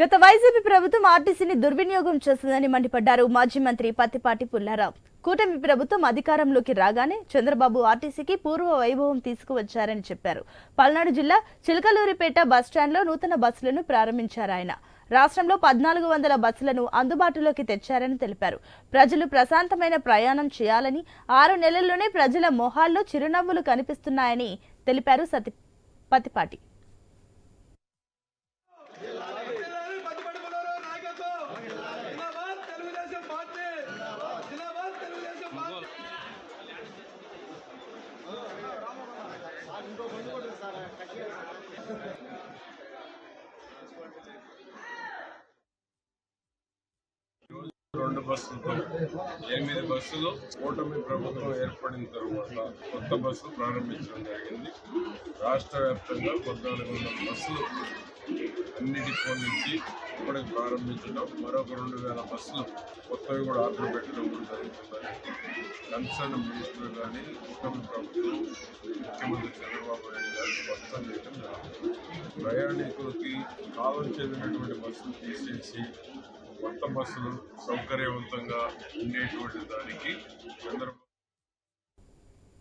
గత వైసీపీ ప్రభుత్వం ఆర్టీసీని దుర్వినియోగం చేస్తుందని మండిపడ్డారు మాజీ మంత్రి పత్తిపాటి పుల్లారావు. కూటమి ప్రభుత్వం అధికారంలోకి రాగానే చంద్రబాబు ఆర్టీసీకి పూర్వ వైభవం తీసుకువచ్చారని చెప్పారు. పల్నాడు జిల్లా చిలకలూరిపేట బస్టాండ్లో నూతన బస్సులను ప్రారంభించారు ఆయన. రాష్ట్రంలో పద్నాలుగు వందల బస్సులను అందుబాటులోకి తెచ్చారని తెలిపారు. ప్రజలు ప్రశాంతమైన ప్రయాణం చేయాలని ఆరు నెలల్లోనే ప్రజల మొహాల్లో చిరునవ్వులు కనిపిస్తున్నాయని తెలిపారు సతి పతిపాటి రెండు బస్సులతో ఎనిమిది బస్సులు కూటమి ప్రభుత్వం ఏర్పడిన తరువాత కొత్త బస్సు ప్రారంభించడం జరిగింది. రాష్ట్ర వ్యాప్తంగా పద్నాలుగు వందల బస్సులు అన్ని డిపో నుంచి ఇప్పటికి ప్రారంభించడం మరొక రెండు వేల బస్సులు కొత్తవి కూడా ఆర్డర్ పెట్టడం కూడా కన్సర్న్ మినిస్టర్ కానీ ఉత్తమ ప్రభుత్వం ముఖ్యమంత్రి చంద్రబాబు నాయుడు గారు స్పష్టం చేయడం ప్రయాణికులకి కాలం బస్సులు తీసేసి కొత్త బస్సులు సౌకర్యవంతంగా ఉండేటువంటి దానికి చంద్రబాబు